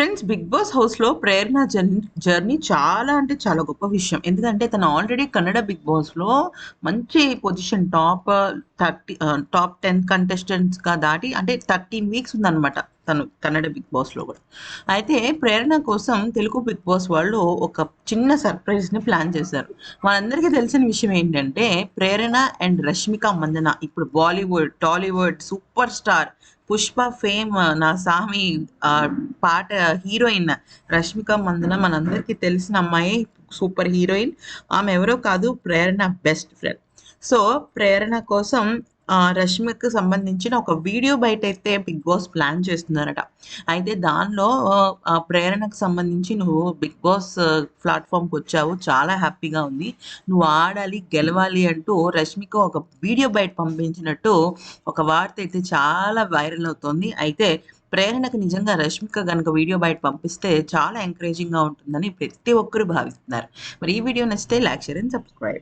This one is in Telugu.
ఫ్రెండ్స్ 'బిగ్ బాస్' హౌస్‌లో ప్రేరణ జర్నీ జర్నీ చాలా అంటే చాలా గొప్ప విషయం. ఎందుకంటే తను ఆల్రెడీ కన్నడ 'బిగ్ బాస్‌లో' మంచి పొజిషన్ టాప్ థర్టీ టాప్ 10 కంటెస్టెంట్స్‌గా దాటి అంటే 13 వీక్స్ ఉందన్నమాట తను కన్నడ 'బిగ్ బాస్‌లో' కూడా అయితే ప్రేరణ కోసం తెలుగు 'బిగ్ బాస్' వాళ్ళు ఒక చిన్న సర్ప్రైజ్‌ని ప్లాన్ చేశారు. మనందరికీ తెలిసిన విషయం ఏంటంటే ప్రేరణ అండ్ రష్మిక మందన ఇప్పుడు Bollywood, Tollywood super star 'Pushpa' fame నా సామి పాట హీరోయిన్ రష్మిక మందన మనందరికీ తెలిసిన అమ్మాయి సూపర్ హీరోయిన్. ఆమె ఎవరో కాదు Prerana best friend. So, Prerana కోసం రష్మికి సంబంధించిన ఒక వీడియో బయట అయితే 'బిగ్ బాస్' ప్లాన్ చేస్తున్నారట. అయితే దానిలో ప్రేరణకు సంబంధించి "నువ్వు 'బిగ్ బాస్' ప్లాట్‌ఫార్మ్‌కొచ్చావు. చాలా హ్యాపీగా ఉంది. నువ్వు ఆడాలి, గెలవాలి" అంటూ రష్మిక ఒక వీడియో బయట పంపించినట్టు ఒక వార్త అయితే చాలా వైరల్ అవుతోంది. అయితే ప్రేరణకు నిజంగా రష్మిక కనుక వీడియో బయట పంపిస్తే చాలా ఎంకరేజింగ్‌గా ఉంటుందని ప్రతి ఒక్కరు భావిస్తున్నారు. మరి ఈ వీడియో నచ్చితే లైక్, షేర్ అండ్ సబ్స్క్రైబ్.